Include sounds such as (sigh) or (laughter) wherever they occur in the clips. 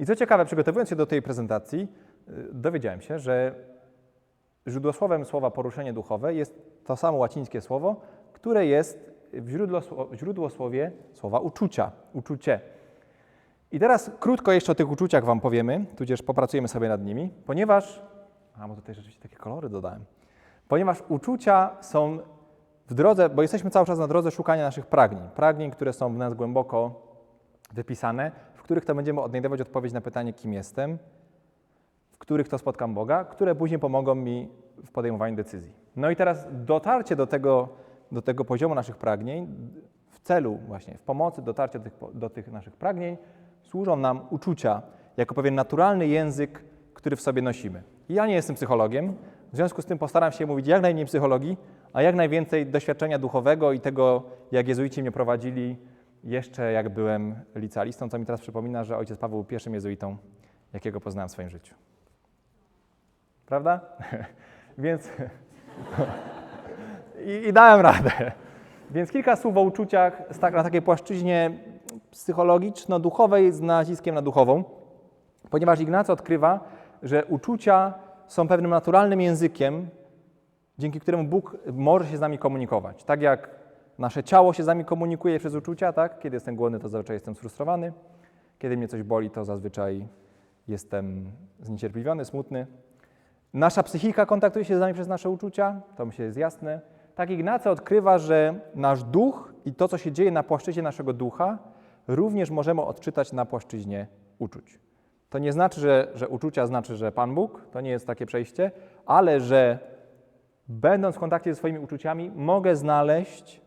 I co ciekawe, przygotowując się do tej prezentacji, y, dowiedziałem się, że źródłosłowem słowa poruszenie duchowe jest to samo łacińskie słowo, które jest w źródłosło- w źródłosłowie słowa uczucia, uczucie. I teraz krótko jeszcze o tych uczuciach Wam powiemy, tudzież popracujemy sobie nad nimi, ponieważ, a bo tutaj rzeczywiście takie kolory dodałem, ponieważ uczucia są w drodze, bo jesteśmy cały czas na drodze szukania naszych pragnień, pragnień, które są w nas głęboko wypisane, których to będziemy odnajdywać odpowiedź na pytanie, kim jestem, w których to spotkam Boga, które później pomogą mi w podejmowaniu decyzji. No i teraz dotarcie do tego, do tego poziomu naszych pragnień w celu właśnie, w pomocy dotarcia do tych, do tych naszych pragnień służą nam uczucia jako pewien naturalny język, który w sobie nosimy. Ja nie jestem psychologiem, w związku z tym postaram się mówić jak najmniej psychologii, a jak najwięcej doświadczenia duchowego i tego, jak jezuici mnie prowadzili jeszcze jak byłem licealistą, co mi teraz przypomina, że ojciec Paweł był pierwszym jezuitą, jakiego poznałem w swoim życiu. Prawda? (laughs) Więc (laughs) I, i dałem radę. Więc kilka słów o uczuciach tak, na takiej płaszczyźnie psychologiczno-duchowej z naciskiem na duchową, ponieważ Ignacy odkrywa, że uczucia są pewnym naturalnym językiem, dzięki któremu Bóg może się z nami komunikować. Tak jak nasze ciało się z nami komunikuje przez uczucia, tak? Kiedy jestem głodny, to zazwyczaj jestem sfrustrowany. Kiedy mnie coś boli, to zazwyczaj jestem zniecierpliwiony, smutny. Nasza psychika kontaktuje się z nami przez nasze uczucia, to myślę jest jasne. Tak Ignacy odkrywa, że nasz duch i to, co się dzieje na płaszczyźnie naszego ducha, również możemy odczytać na płaszczyźnie uczuć. To nie znaczy, że, że uczucia znaczy, że Pan Bóg, to nie jest takie przejście, ale że będąc w kontakcie ze swoimi uczuciami, mogę znaleźć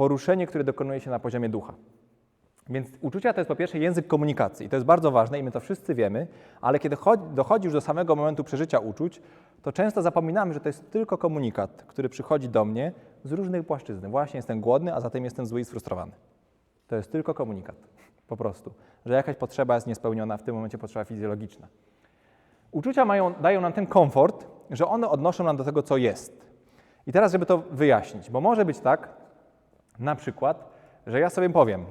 poruszenie, które dokonuje się na poziomie ducha. Więc uczucia to jest po pierwsze język komunikacji. To jest bardzo ważne i my to wszyscy wiemy, ale kiedy chodzi- dochodzi już do samego momentu przeżycia uczuć, to często zapominamy, że to jest tylko komunikat, który przychodzi do mnie z różnych płaszczyzn. Właśnie jestem głodny, a zatem jestem zły i sfrustrowany. To jest tylko komunikat, po prostu, że jakaś potrzeba jest niespełniona, w tym momencie potrzeba fizjologiczna. Uczucia mają, dają nam ten komfort, że one odnoszą nam do tego, co jest. I teraz, żeby to wyjaśnić, bo może być tak, na przykład, że ja sobie powiem,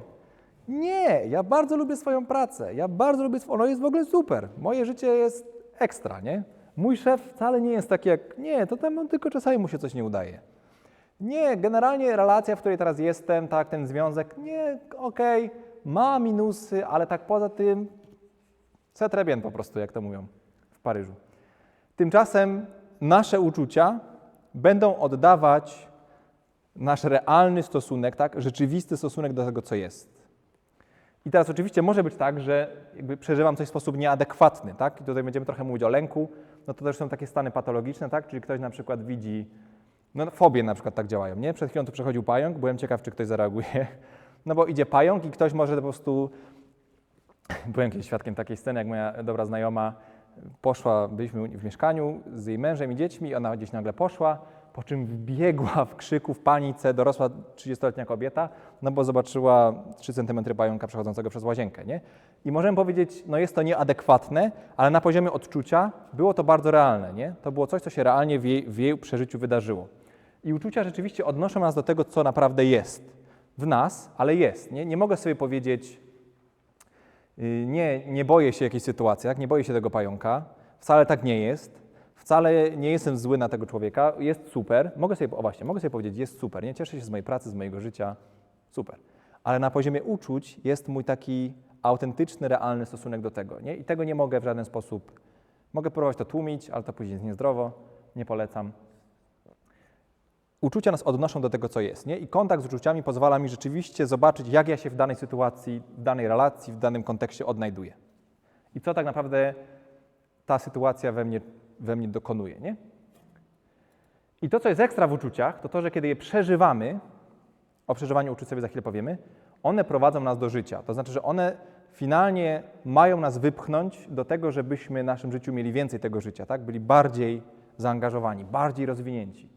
nie, ja bardzo lubię swoją pracę, ja bardzo lubię, ono jest w ogóle super, moje życie jest ekstra, nie? Mój szef wcale nie jest taki jak, nie, to temu tylko czasami mu się coś nie udaje. Nie, generalnie relacja, w której teraz jestem, tak, ten związek, nie, okej, ma minusy, ale tak poza tym, c'est très po prostu, jak to mówią w Paryżu. Tymczasem nasze uczucia będą oddawać nasz realny stosunek, tak, rzeczywisty stosunek do tego, co jest. I teraz oczywiście może być tak, że przeżywam coś w sposób nieadekwatny, tak? I tutaj będziemy trochę mówić o lęku, no to też są takie stany patologiczne, tak? Czyli ktoś na przykład widzi, no fobie na przykład tak działają, nie? Przed chwilą tu przechodził pająk, byłem ciekaw, czy ktoś zareaguje, (laughs) no bo idzie pająk i ktoś może po prostu, (laughs) byłem kiedyś świadkiem takiej sceny, jak moja dobra znajoma poszła, byliśmy w mieszkaniu z jej mężem i dziećmi, ona gdzieś nagle poszła, po czym wbiegła w krzyku, w panice, dorosła 30-letnia kobieta, no bo zobaczyła 3 cm pająka przechodzącego przez łazienkę, nie? I możemy powiedzieć, no jest to nieadekwatne, ale na poziomie odczucia było to bardzo realne, nie? To było coś, co się realnie w jej, w jej przeżyciu wydarzyło. I uczucia rzeczywiście odnoszą nas do tego, co naprawdę jest w nas, ale jest, nie? Nie mogę sobie powiedzieć, y, nie, nie boję się jakiejś sytuacji, tak? nie boję się tego pająka, wcale tak nie jest, wcale nie jestem zły na tego człowieka, jest super, mogę sobie, o właśnie, mogę sobie powiedzieć, jest super, nie cieszę się z mojej pracy, z mojego życia, super. Ale na poziomie uczuć jest mój taki autentyczny, realny stosunek do tego, nie? I tego nie mogę w żaden sposób, mogę próbować to tłumić, ale to później jest niezdrowo, nie polecam. Uczucia nas odnoszą do tego, co jest, nie? I kontakt z uczuciami pozwala mi rzeczywiście zobaczyć, jak ja się w danej sytuacji, w danej relacji, w danym kontekście odnajduję. I co tak naprawdę ta sytuacja we mnie, we mnie dokonuje, nie? I to, co jest ekstra w uczuciach, to to, że kiedy je przeżywamy, o przeżywaniu uczuć sobie za chwilę powiemy, one prowadzą nas do życia. To znaczy, że one finalnie mają nas wypchnąć do tego, żebyśmy w naszym życiu mieli więcej tego życia, tak? Byli bardziej zaangażowani, bardziej rozwinięci.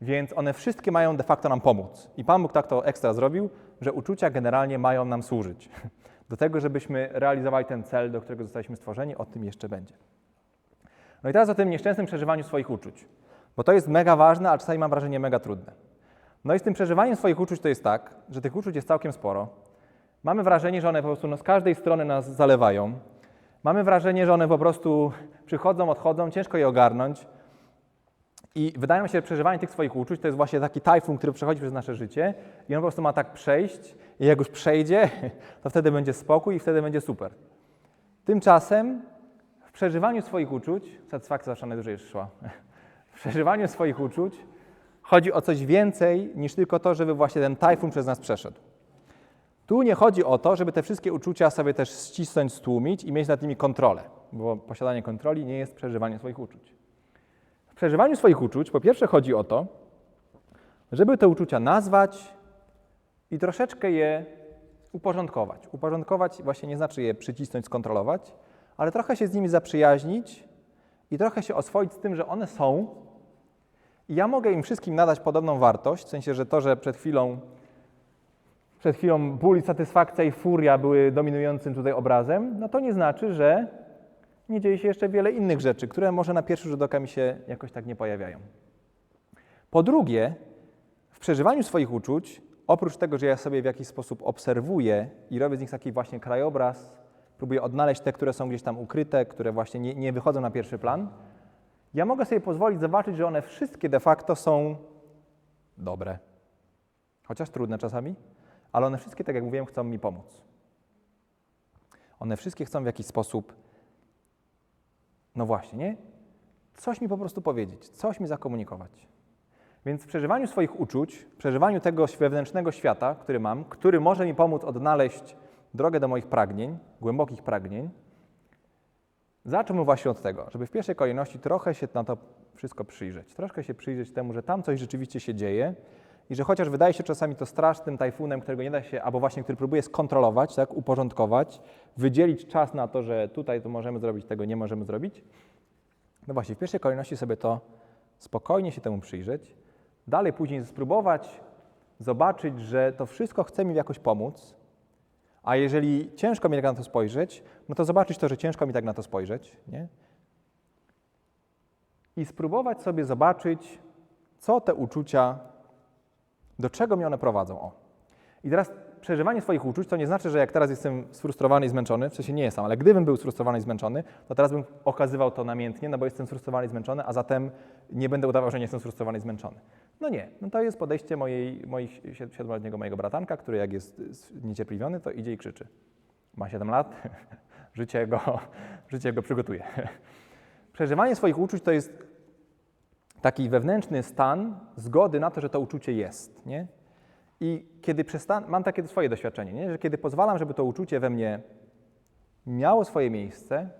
Więc one wszystkie mają de facto nam pomóc. I Pan Bóg tak to ekstra zrobił, że uczucia generalnie mają nam służyć. (laughs) Do tego, żebyśmy realizowali ten cel, do którego zostaliśmy stworzeni, o tym jeszcze będzie. No i teraz o tym nieszczęsnym przeżywaniu swoich uczuć. Bo to jest mega ważne, a czasami mam wrażenie mega trudne. No i z tym przeżywaniem swoich uczuć to jest tak, że tych uczuć jest całkiem sporo. Mamy wrażenie, że one po prostu no, z każdej strony nas zalewają. Mamy wrażenie, że one po prostu przychodzą, odchodzą, ciężko je ogarnąć. I wydaje mi się, że przeżywanie tych swoich uczuć to jest właśnie taki tajfun, który przechodzi przez nasze życie i on po prostu ma tak przejść i jak już przejdzie, (laughs) to wtedy będzie spokój i wtedy będzie super. Tymczasem w przeżywaniu swoich uczuć, satysfakcja zawsze najdłużej szła, w przeżywaniu swoich uczuć chodzi o coś więcej niż tylko to, żeby właśnie ten tajfun przez nas przeszedł. Tu nie chodzi o to, żeby te wszystkie uczucia sobie też ścisnąć, stłumić i mieć nad nimi kontrolę, bo posiadanie kontroli nie jest przeżywanie swoich uczuć. W przeżywaniu swoich uczuć po pierwsze chodzi o to, żeby te uczucia nazwać i troszeczkę je uporządkować. Uporządkować właśnie nie znaczy je przycisnąć, skontrolować, ale trochę się z nimi zaprzyjaźnić i trochę się oswoić z tym, że one są i ja mogę im wszystkim nadać podobną wartość, w sensie, że to, że przed chwilą przed chwilą ból satysfakcja i furia były dominującym tutaj obrazem, no to nie znaczy, że nie dzieje się jeszcze wiele innych rzeczy, które może na pierwszy rzut oka mi się jakoś tak nie pojawiają. Po drugie, w przeżywaniu swoich uczuć, oprócz tego, że ja sobie w jakiś sposób obserwuję i robię z nich taki właśnie krajobraz, próbuję odnaleźć te, które są gdzieś tam ukryte, które właśnie nie, nie wychodzą na pierwszy plan, ja mogę sobie pozwolić zobaczyć, że one wszystkie de facto są dobre. Chociaż trudne czasami, ale one wszystkie, tak jak mówiłem, chcą mi pomóc. One wszystkie chcą w jakiś sposób, no właśnie, nie? Coś mi po prostu powiedzieć, coś mi zakomunikować. Więc w przeżywaniu swoich uczuć, przeżywaniu tego wewnętrznego świata, który mam, który może mi pomóc odnaleźć drogę do moich pragnień, głębokich pragnień, Zacznijmy właśnie od tego, żeby w pierwszej kolejności trochę się na to wszystko przyjrzeć. Troszkę się przyjrzeć temu, że tam coś rzeczywiście się dzieje i że chociaż wydaje się czasami to strasznym tajfunem, którego nie da się, albo właśnie który próbuje skontrolować, tak, uporządkować, wydzielić czas na to, że tutaj to możemy zrobić, tego nie możemy zrobić, no właśnie w pierwszej kolejności sobie to spokojnie się temu przyjrzeć, dalej później spróbować zobaczyć, że to wszystko chce mi jakoś pomóc, a jeżeli ciężko mi tak na to spojrzeć, no to zobaczyć to, że ciężko mi tak na to spojrzeć, nie? I spróbować sobie zobaczyć, co te uczucia, do czego mi one prowadzą. O. I teraz przeżywanie swoich uczuć to nie znaczy, że jak teraz jestem sfrustrowany i zmęczony, w sensie nie jestem, ale gdybym był sfrustrowany i zmęczony, to teraz bym okazywał to namiętnie, no bo jestem sfrustrowany i zmęczony, a zatem nie będę udawał, że nie jestem sfrustrowany i zmęczony. No nie, no to jest podejście mojej, moich siedmioletniego mojego bratanka, który jak jest niecierpliwiony, to idzie i krzyczy. Ma 7 lat, (laughs) życie go, (laughs) życie go przygotuje. (laughs) Przeżywanie swoich uczuć to jest taki wewnętrzny stan zgody na to, że to uczucie jest. Nie? I kiedy przestan- mam takie swoje doświadczenie, nie? że kiedy pozwalam, żeby to uczucie we mnie miało swoje miejsce,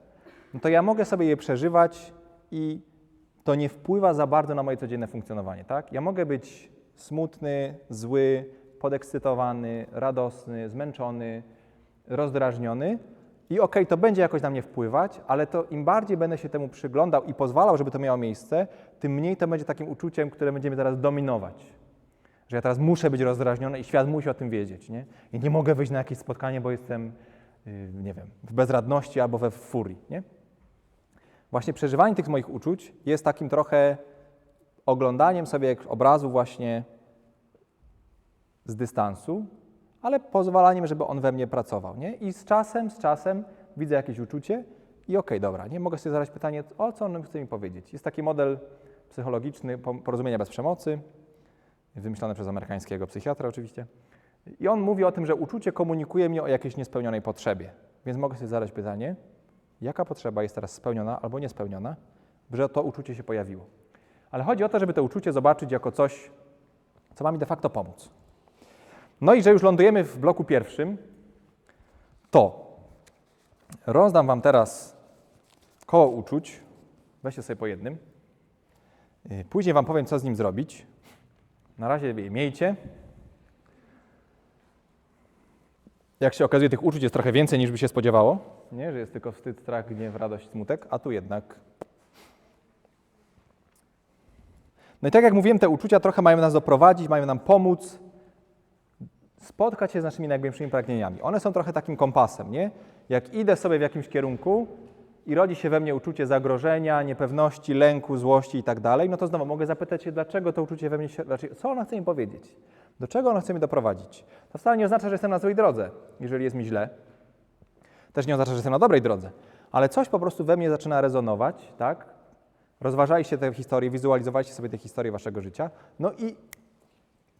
no to ja mogę sobie je przeżywać i to nie wpływa za bardzo na moje codzienne funkcjonowanie. Tak? Ja mogę być smutny, zły, podekscytowany, radosny, zmęczony, rozdrażniony i okej, okay, to będzie jakoś na mnie wpływać, ale to im bardziej będę się temu przyglądał i pozwalał, żeby to miało miejsce, tym mniej to będzie takim uczuciem, które będzie mnie teraz dominować. Że ja teraz muszę być rozdrażniony i świat musi o tym wiedzieć. Nie? I nie mogę wyjść na jakieś spotkanie, bo jestem, yy, nie wiem, w bezradności albo we furii. Nie? Właśnie przeżywanie tych moich uczuć jest takim trochę oglądaniem sobie obrazu właśnie z dystansu, ale pozwalaniem, żeby on we mnie pracował. Nie? I z czasem, z czasem widzę jakieś uczucie i okej, okay, dobra, nie mogę sobie zadać pytanie, o co on chce mi powiedzieć. Jest taki model psychologiczny porozumienia bez przemocy, wymyślony przez amerykańskiego psychiatra oczywiście. I on mówi o tym, że uczucie komunikuje mi o jakiejś niespełnionej potrzebie. Więc mogę sobie zadać pytanie, jaka potrzeba jest teraz spełniona albo niespełniona, że to uczucie się pojawiło. Ale chodzi o to, żeby to uczucie zobaczyć jako coś, co ma mi de facto pomóc. No i że już lądujemy w bloku pierwszym, to rozdam Wam teraz koło uczuć. Weźcie sobie po jednym. Później Wam powiem, co z nim zrobić. Na razie je miejcie. Jak się okazuje, tych uczuć jest trochę więcej niż by się spodziewało. Nie, że jest tylko wstyd, strach, gniew, radość, smutek, a tu jednak. No i tak jak mówiłem, te uczucia trochę mają nas doprowadzić, mają nam pomóc spotkać się z naszymi najgłębszymi pragnieniami. One są trochę takim kompasem, nie? Jak idę sobie w jakimś kierunku i rodzi się we mnie uczucie zagrożenia, niepewności, lęku, złości i tak dalej, no to znowu mogę zapytać się, dlaczego to uczucie we mnie się, co ona chce mi powiedzieć? Do czego ona chce mnie doprowadzić? To wcale nie oznacza, że jestem na złej drodze, jeżeli jest mi źle. Też nie oznacza, że jestem na dobrej drodze. ale coś po prostu we mnie zaczyna rezonować, tak? Rozważaliście tę historię, wizualizowaliście sobie tę historię waszego życia, no i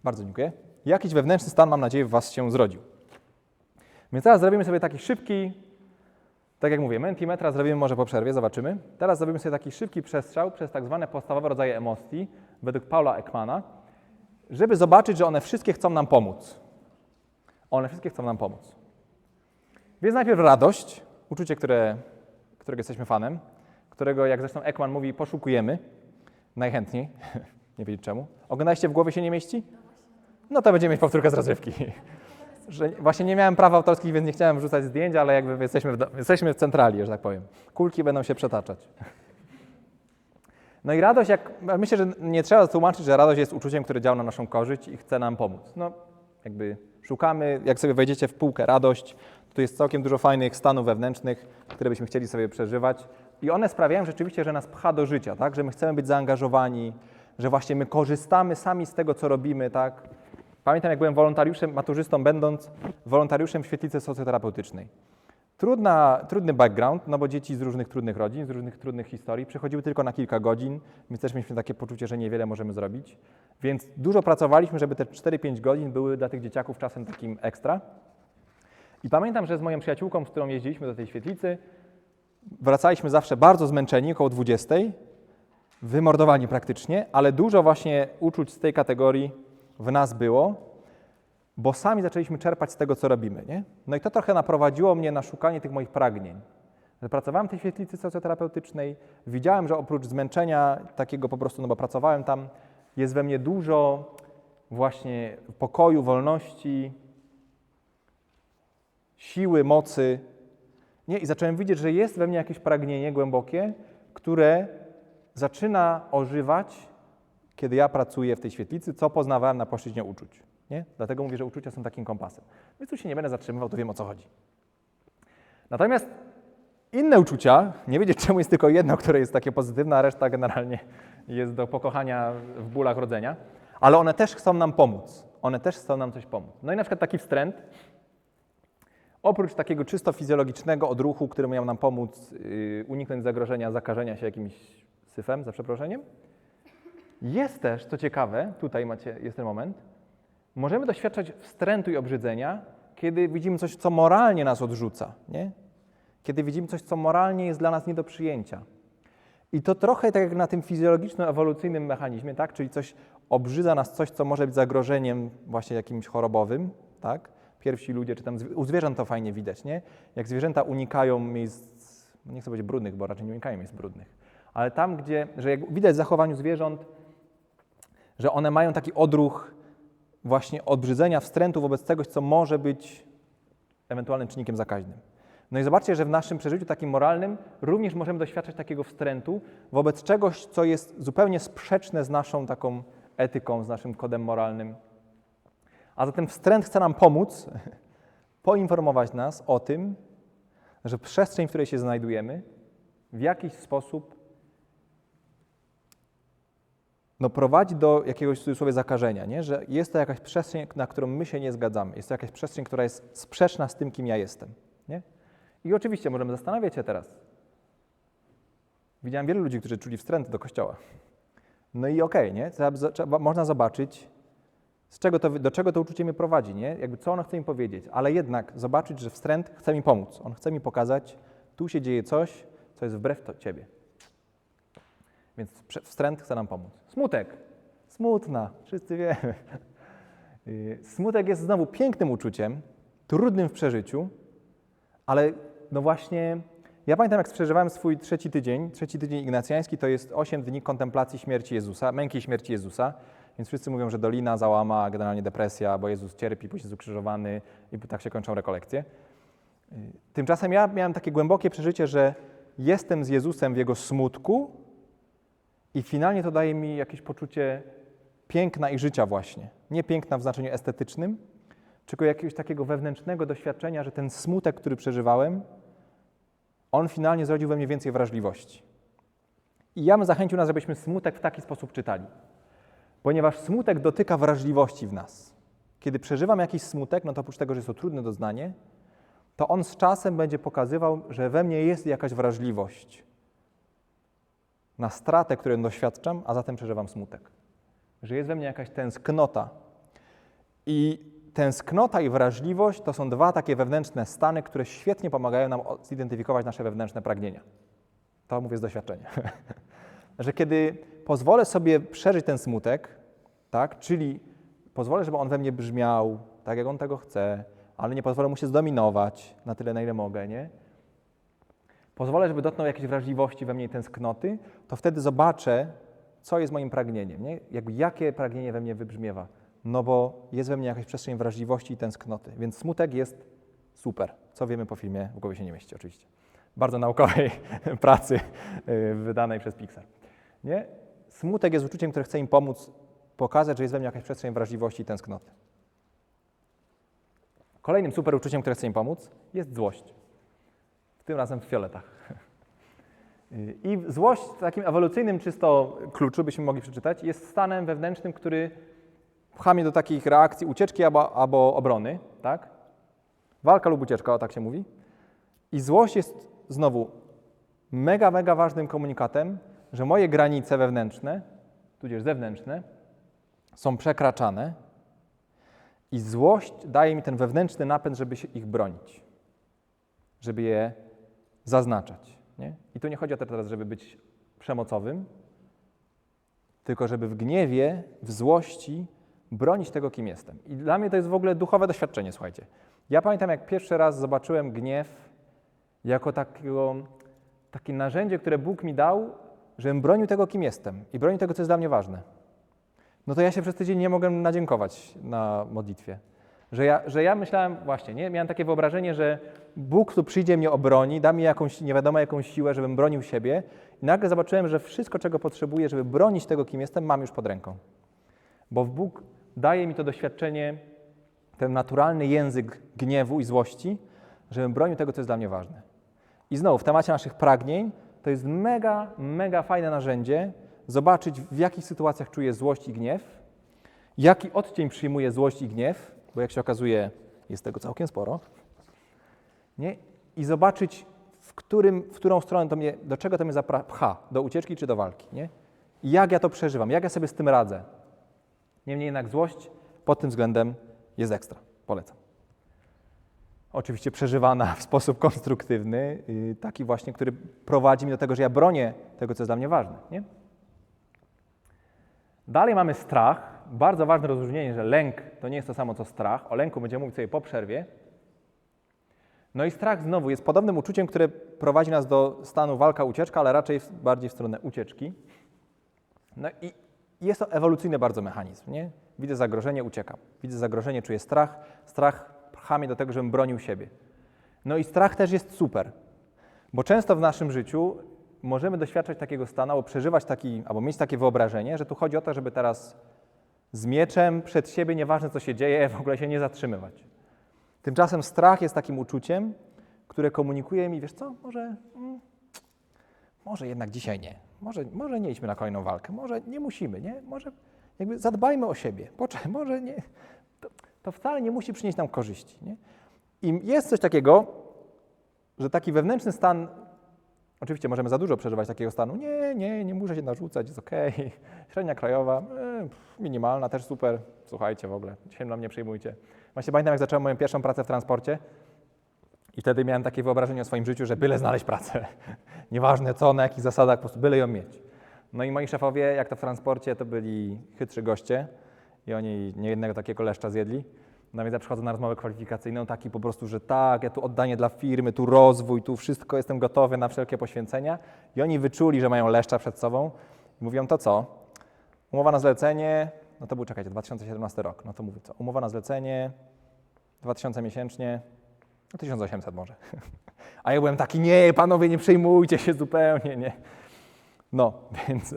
bardzo dziękuję. Jakiś wewnętrzny stan, mam nadzieję, w was się zrodził. Więc teraz zrobimy sobie taki szybki, tak jak mówię, mentimetra zrobimy może po przerwie, zobaczymy. Teraz zrobimy sobie taki szybki przestrzał przez tak zwane podstawowe rodzaje emocji, według Paula Ekmana, żeby zobaczyć, że one wszystkie chcą nam pomóc. One wszystkie chcą nam pomóc. Więc najpierw radość, uczucie, które, którego jesteśmy fanem, którego, jak zresztą Ekman mówi, poszukujemy najchętniej. (laughs) nie wiedzieć czemu. Oglądaliście w głowie się nie mieści? No to będziemy mieć powtórkę z rozrywki. Że właśnie nie miałem praw autorskich, więc nie chciałem wrzucać zdjęć, ale jakby jesteśmy w, jesteśmy w centrali, że tak powiem. Kulki będą się przetaczać. No i radość, jak, myślę, że nie trzeba tłumaczyć, że radość jest uczuciem, które działa na naszą korzyść i chce nam pomóc. No, jakby szukamy, jak sobie wejdziecie w półkę radość, to jest całkiem dużo fajnych stanów wewnętrznych, które byśmy chcieli sobie przeżywać. I one sprawiają rzeczywiście, że nas pcha do życia, tak? że my chcemy być zaangażowani, że właśnie my korzystamy sami z tego, co robimy. Tak? Pamiętam, jak byłem wolontariuszem, maturzystą, będąc wolontariuszem w świetlicy socjoterapeutycznej. Trudna, trudny background, no bo dzieci z różnych trudnych rodzin, z różnych trudnych historii przychodziły tylko na kilka godzin, więc też mieliśmy takie poczucie, że niewiele możemy zrobić. Więc dużo pracowaliśmy, żeby te 4-5 godzin były dla tych dzieciaków czasem takim ekstra. I pamiętam, że z moją przyjaciółką, z którą jeździliśmy do tej świetlicy, wracaliśmy zawsze bardzo zmęczeni, około 20, wymordowani praktycznie, ale dużo właśnie uczuć z tej kategorii w nas było, bo sami zaczęliśmy czerpać z tego, co robimy. Nie? No i to trochę naprowadziło mnie na szukanie tych moich pragnień. Pracowałem w tej świetlicy socjoterapeutycznej, widziałem, że oprócz zmęczenia takiego po prostu, no bo pracowałem tam, jest we mnie dużo właśnie pokoju, wolności, siły, mocy. Nie? I zacząłem widzieć, że jest we mnie jakieś pragnienie głębokie, które zaczyna ożywać, kiedy ja pracuję w tej świetlicy, co poznawałem na płaszczyźnie uczuć. Nie? Dlatego mówię, że uczucia są takim kompasem. Więc tu się nie będę zatrzymywał, to wiem o co chodzi. Natomiast inne uczucia, nie wiedzieć czemu jest tylko jedno, które jest takie pozytywne, a reszta generalnie jest do pokochania w bólach rodzenia, ale one też chcą nam pomóc. One też chcą nam coś pomóc. No i na przykład taki wstręt, oprócz takiego czysto fizjologicznego odruchu, który miał nam pomóc yy, uniknąć zagrożenia zakażenia się jakimś syfem, za przeproszeniem, jest też, co ciekawe, tutaj macie, jest ten moment, możemy doświadczać wstrętu i obrzydzenia, kiedy widzimy coś, co moralnie nas odrzuca, nie? Kiedy widzimy coś, co moralnie jest dla nas nie do przyjęcia. I to trochę tak jak na tym fizjologicznym, ewolucyjnym mechanizmie, tak? Czyli coś obrzydza nas, coś, co może być zagrożeniem właśnie jakimś chorobowym, tak? Pierwsi ludzie, czy tam u zwierząt to fajnie widać, nie? Jak zwierzęta unikają miejsc, no nie chcę powiedzieć brudnych, bo raczej nie unikają miejsc brudnych, ale tam, gdzie, że jak widać w zachowaniu zwierząt, że one mają taki odruch właśnie odbrzydzenia, wstrętu wobec czegoś, co może być ewentualnym czynnikiem zakaźnym. No i zobaczcie, że w naszym przeżyciu takim moralnym również możemy doświadczać takiego wstrętu wobec czegoś, co jest zupełnie sprzeczne z naszą taką etyką, z naszym kodem moralnym. A zatem wstręt chce nam pomóc, (laughs) poinformować nas o tym, że przestrzeń, w której się znajdujemy, w jakiś sposób no, prowadzi do jakiegoś w cudzysłowie zakażenia, nie? że jest to jakaś przestrzeń, na którą my się nie zgadzamy. Jest to jakaś przestrzeń, która jest sprzeczna z tym, kim ja jestem. Nie? I oczywiście możemy zastanawiać się teraz. Widziałem wielu ludzi, którzy czuli wstręt do kościoła. No i okej, nie? Trzeba, trzeba, można zobaczyć, z czego to, do czego to uczucie mnie prowadzi, nie? Jakby co ono chce mi powiedzieć, ale jednak zobaczyć, że wstręt chce mi pomóc. On chce mi pokazać, tu się dzieje coś, co jest wbrew to ciebie. Więc wstręt chce nam pomóc. Smutek. Smutna, wszyscy wiemy. Y, Smutek jest znowu pięknym uczuciem, trudnym w przeżyciu, ale no właśnie, ja pamiętam jak przeżywałem swój trzeci tydzień, trzeci tydzień ignacjański to jest 8 dni kontemplacji śmierci Jezusa, męki śmierci Jezusa, więc wszyscy mówią, że dolina, załama, generalnie depresja, bo Jezus cierpi, później jest ukrzyżowany i tak się kończą rekolekcje. Y, Tymczasem ja miałem takie głębokie przeżycie, że jestem z Jezusem w Jego smutku i finalnie to daje mi jakieś poczucie piękna i życia właśnie. Nie piękna w znaczeniu estetycznym, tylko jakiegoś takiego wewnętrznego doświadczenia, że ten smutek, który przeżywałem, on finalnie zrodził we mnie więcej wrażliwości. I ja bym zachęcił nas, żebyśmy smutek w taki sposób czytali. Ponieważ smutek dotyka wrażliwości w nas. Kiedy przeżywam jakiś smutek, no to oprócz tego, że jest to trudne doznanie, to on z czasem będzie pokazywał, że we mnie jest jakaś wrażliwość na stratę, której doświadczam, a zatem przeżywam smutek. Że jest we mnie jakaś tęsknota. I tęsknota i wrażliwość to są dwa takie wewnętrzne stany, które świetnie pomagają nam zidentyfikować nasze wewnętrzne pragnienia. To mówię z doświadczenia. (laughs) że kiedy pozwolę sobie przeżyć ten smutek, tak, czyli pozwolę, żeby on we mnie brzmiał tak, jak on tego chce, ale nie pozwolę mu się zdominować na tyle, na ile mogę, nie? Pozwolę, żeby dotknął jakiejś wrażliwości we mnie tęsknoty, to wtedy zobaczę, co jest moim pragnieniem, nie? Jakby jakie pragnienie we mnie wybrzmiewa. No bo jest we mnie jakaś przestrzeń wrażliwości i tęsknoty, więc smutek jest super, co wiemy po filmie, w głowie się nie mieści oczywiście. Bardzo naukowej (laughs) pracy y, wydanej przez Pixar. Nie? Smutek jest uczuciem, które chce im pomóc pokazać, że jest we mnie jakaś przestrzeń wrażliwości i tęsknoty. Kolejnym super uczuciem, które chce im pomóc, jest złość. Tym razem w fioletach. (laughs) I złość w takim ewolucyjnym czysto kluczu, byśmy mogli przeczytać, jest stanem wewnętrznym, który pcha mnie do takich reakcji ucieczki albo, albo obrony, tak? Walka lub ucieczka, o tak się mówi. I złość jest znowu mega, mega ważnym komunikatem, że moje granice wewnętrzne, tudzież zewnętrzne, są przekraczane i złość daje mi ten wewnętrzny napęd, żeby się ich bronić, żeby je zaznaczać. Nie? I tu nie chodzi o to teraz, żeby być przemocowym, tylko żeby w gniewie, w złości bronić tego, kim jestem. I dla mnie to jest w ogóle duchowe doświadczenie, słuchajcie. Ja pamiętam, jak pierwszy raz zobaczyłem gniew jako takiego, takie narzędzie, które Bóg mi dał, żebym bronił tego, kim jestem i bronił tego, co jest dla mnie ważne. No to ja się przez tydzień nie mogłem nadziękować na modlitwie. Że ja, że ja myślałem, właśnie, nie? miałem takie wyobrażenie, że Bóg tu przyjdzie mnie obroni, da mi jakąś, nie wiadomo jakąś siłę, żebym bronił siebie i nagle zobaczyłem, że wszystko, czego potrzebuję, żeby bronić tego, kim jestem, mam już pod ręką. Bo Bóg daje mi to doświadczenie, ten naturalny język gniewu i złości, żebym bronił tego, co jest dla mnie ważne. I znowu, w temacie naszych pragnień, to jest mega, mega fajne narzędzie, zobaczyć, w jakich sytuacjach czuję złość i gniew, jaki odcień przyjmuje złość i gniew, bo jak się okazuje, jest tego całkiem sporo, nie? i zobaczyć, w, którym, w którą stronę to mnie, do czego to mnie zapcha, do ucieczki czy do walki, nie? I jak ja to przeżywam, jak ja sobie z tym radzę. Niemniej jednak złość pod tym względem jest ekstra. Polecam. Oczywiście przeżywana w sposób konstruktywny, yy, taki właśnie, który prowadzi mnie do tego, że ja bronię tego, co jest dla mnie ważne. Nie? Dalej mamy strach. Bardzo ważne rozróżnienie, że lęk to nie jest to samo co strach. O lęku będziemy mówić sobie po przerwie. No i strach znowu jest podobnym uczuciem, które prowadzi nas do stanu walka-ucieczka, ale raczej bardziej w stronę ucieczki. No i jest to ewolucyjny bardzo mechanizm. Nie? Widzę zagrożenie, uciekam. Widzę zagrożenie, czuję strach. Strach pcha mnie do tego, żebym bronił siebie. No i strach też jest super, bo często w naszym życiu możemy doświadczać takiego stanu, albo przeżywać taki, albo mieć takie wyobrażenie, że tu chodzi o to, żeby teraz z mieczem przed siebie, nieważne co się dzieje, w ogóle się nie zatrzymywać. Tymczasem strach jest takim uczuciem, które komunikuje mi, wiesz co, może, mm, może jednak dzisiaj nie. Może, może nie idźmy na kolejną walkę, może nie musimy, nie? Może jakby zadbajmy o siebie. Poczekaj, (laughs) może nie. To, to wcale nie musi przynieść nam korzyści. Nie? I jest coś takiego, że taki wewnętrzny stan, oczywiście możemy za dużo przeżywać takiego stanu. Nie, nie, nie muszę się narzucać, jest okej. (laughs) Średnia krajowa, e, minimalna, też super. Słuchajcie w ogóle, się na mnie przyjmujcie. Właśnie pamiętam, jak zacząłem moją pierwszą pracę w transporcie i wtedy miałem takie wyobrażenie o swoim życiu, że byle znaleźć pracę. (laughs) Nieważne co, na jakich zasadach, po prostu byle ją mieć. No i moi szefowie, jak to w transporcie, to byli chytrzy goście i oni niejednego takiego leszcza zjedli. No więc ja przychodzę na rozmowę kwalifikacyjną taki po prostu, że tak, ja tu oddanie dla firmy, tu rozwój, tu wszystko, jestem gotowy na wszelkie poświęcenia. I oni wyczuli, że mają leszcza przed sobą mówią, to co? Umowa na zlecenie, no to był, czekajcie, 2017 rok, no to mówię co? Umowa na zlecenie, 2000 miesięcznie, no 1800 może. (laughs) A ja byłem taki, nie, panowie, nie przejmujcie się zupełnie, nie. No, (laughs) więc,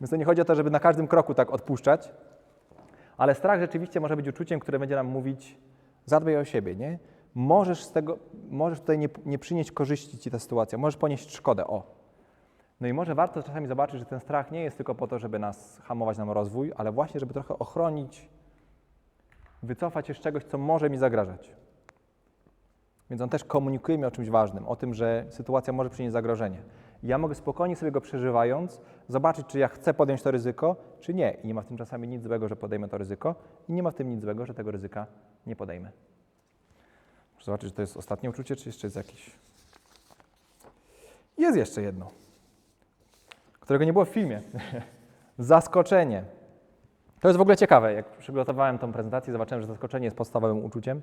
więc to nie chodzi o to, żeby na każdym kroku tak odpuszczać, ale strach rzeczywiście może być uczuciem, które będzie nam mówić, zadbaj o siebie, nie? Możesz z tego, możesz tutaj nie, nie przynieść korzyści ci ta sytuacja, możesz ponieść szkodę, o. No i może warto czasami zobaczyć, że ten strach nie jest tylko po to, żeby nas hamować nam rozwój, ale właśnie, żeby trochę ochronić, wycofać się z czegoś, co może mi zagrażać. Więc on też komunikuje mi o czymś ważnym, o tym, że sytuacja może przynieść zagrożenie. Ja mogę spokojnie sobie go przeżywając, zobaczyć, czy ja chcę podjąć to ryzyko, czy nie. I nie ma w tym czasami nic złego, że podejmę to ryzyko, i nie ma w tym nic złego, że tego ryzyka nie podejmę. Muszę zobaczyć, czy to jest ostatnie uczucie, czy jeszcze jest jakieś. Jest jeszcze jedno, którego nie było w filmie. (laughs) Zaskoczenie. To jest w ogóle ciekawe. Jak przygotowałem tą prezentację, zobaczyłem, że zaskoczenie jest podstawowym uczuciem.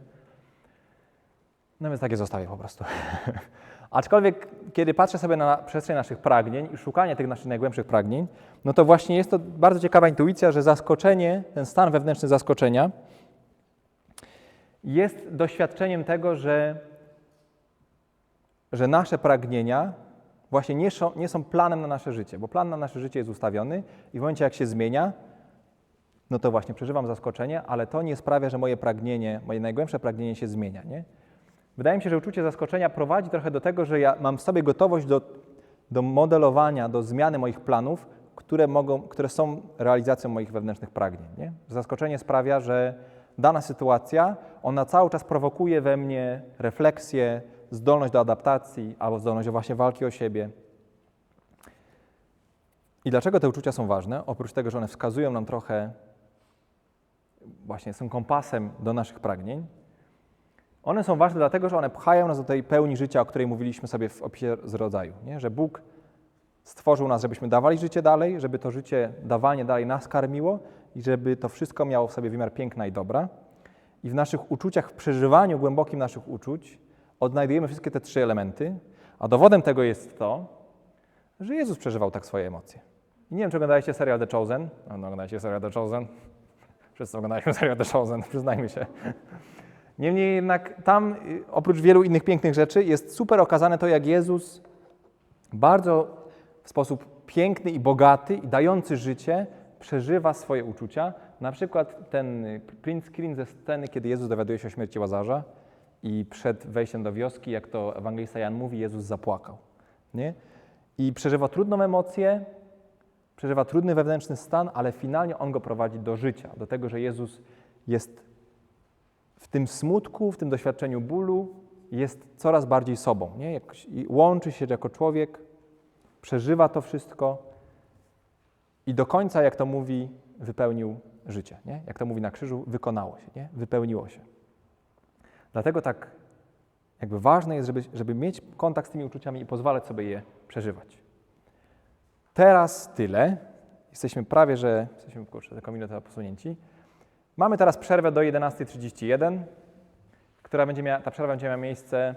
No więc takie zostawię po prostu. (laughs) Aczkolwiek, kiedy patrzę sobie na przestrzeń naszych pragnień i szukanie tych naszych najgłębszych pragnień, no to właśnie jest to bardzo ciekawa intuicja, że zaskoczenie, ten stan wewnętrzny zaskoczenia, jest doświadczeniem tego, że, że nasze pragnienia właśnie nie są, nie są planem na nasze życie, bo plan na nasze życie jest ustawiony i w momencie, jak się zmienia, no to właśnie przeżywam zaskoczenie, ale to nie sprawia, że moje pragnienie, moje najgłębsze pragnienie się zmienia. Nie? Wydaje mi się, że uczucie zaskoczenia prowadzi trochę do tego, że ja mam w sobie gotowość do, do modelowania, do zmiany moich planów, które, mogą, które są realizacją moich wewnętrznych pragnień. Nie? Zaskoczenie sprawia, że dana sytuacja, ona cały czas prowokuje we mnie refleksję, zdolność do adaptacji albo zdolność do właśnie walki o siebie. I dlaczego te uczucia są ważne? Oprócz tego, że one wskazują nam trochę, właśnie są kompasem do naszych pragnień, one są ważne dlatego, że one pchają nas do tej pełni życia, o której mówiliśmy sobie w opisie z rodzaju. Nie? Że Bóg stworzył nas, żebyśmy dawali życie dalej, żeby to życie, dawanie dalej nas karmiło i żeby to wszystko miało w sobie wymiar piękna i dobra. I w naszych uczuciach, w przeżywaniu głębokim naszych uczuć odnajdujemy wszystkie te trzy elementy, a dowodem tego jest to, że Jezus przeżywał tak swoje emocje. I nie wiem, czy oglądaliście serial The Chosen. No, no oglądaliście serial The Chosen. (laughs) Wszyscy oglądaliśmy serial The Chosen, przyznajmy się. Niemniej jednak tam, y, oprócz wielu innych pięknych rzeczy, jest super okazane to, jak Jezus bardzo w sposób piękny i bogaty i dający życie przeżywa swoje uczucia. Na przykład ten y, print screen ze sceny, kiedy Jezus dowiaduje się o śmierci Łazarza i przed wejściem do wioski, jak to ewangelista Jan mówi, Jezus zapłakał. Nie? I przeżywa trudną emocję, przeżywa trudny wewnętrzny stan, ale finalnie on go prowadzi do życia, do tego, że Jezus jest w tym smutku, w tym doświadczeniu bólu jest coraz bardziej sobą. Nie? Łączy się jako człowiek, przeżywa to wszystko i do końca, jak to mówi, wypełnił życie. Nie? Jak to mówi na krzyżu, wykonało się, nie? wypełniło się. Dlatego tak jakby ważne jest, żeby, żeby mieć kontakt z tymi uczuciami i pozwalać sobie je przeżywać. Teraz tyle. Jesteśmy prawie, że jesteśmy kurczę, taką minutę posunięci. Mamy teraz przerwę do 11.31, która będzie miała, ta przerwa będzie miała miejsce